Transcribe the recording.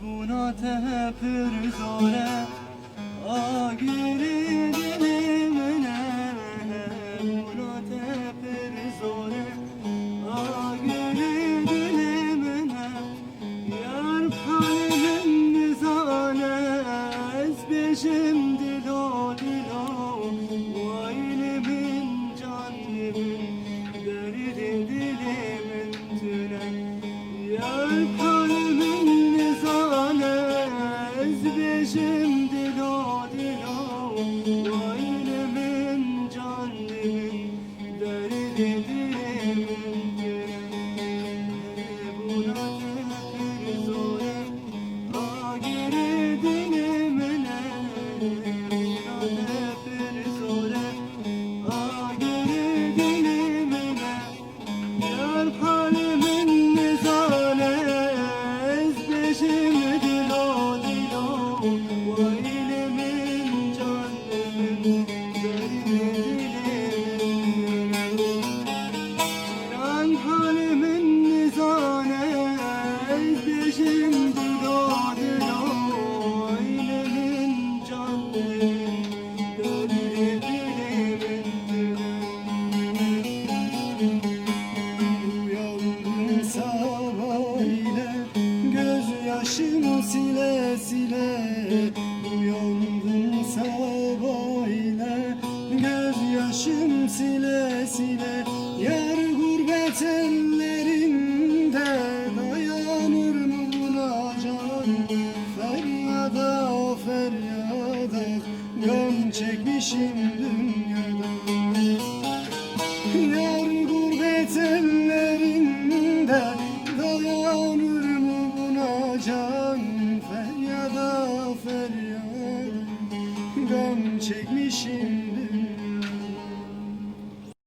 buna tepir zore A geri dilimine Buna tepir zore A geri dilimine Yar panimin nizane Ezbeşim dilo dilo Vaylimin canlimin Derdi dilimin tüne. Yar panimin Ezbeşim dilo dilo Gözyaşım sile sile Uyandım sabah ile Gözyaşım sile sile Yar gurbet ellerinde. Dayanır mı buna can? Feryada feryada Gam çekmişim dünyada çekmişimdir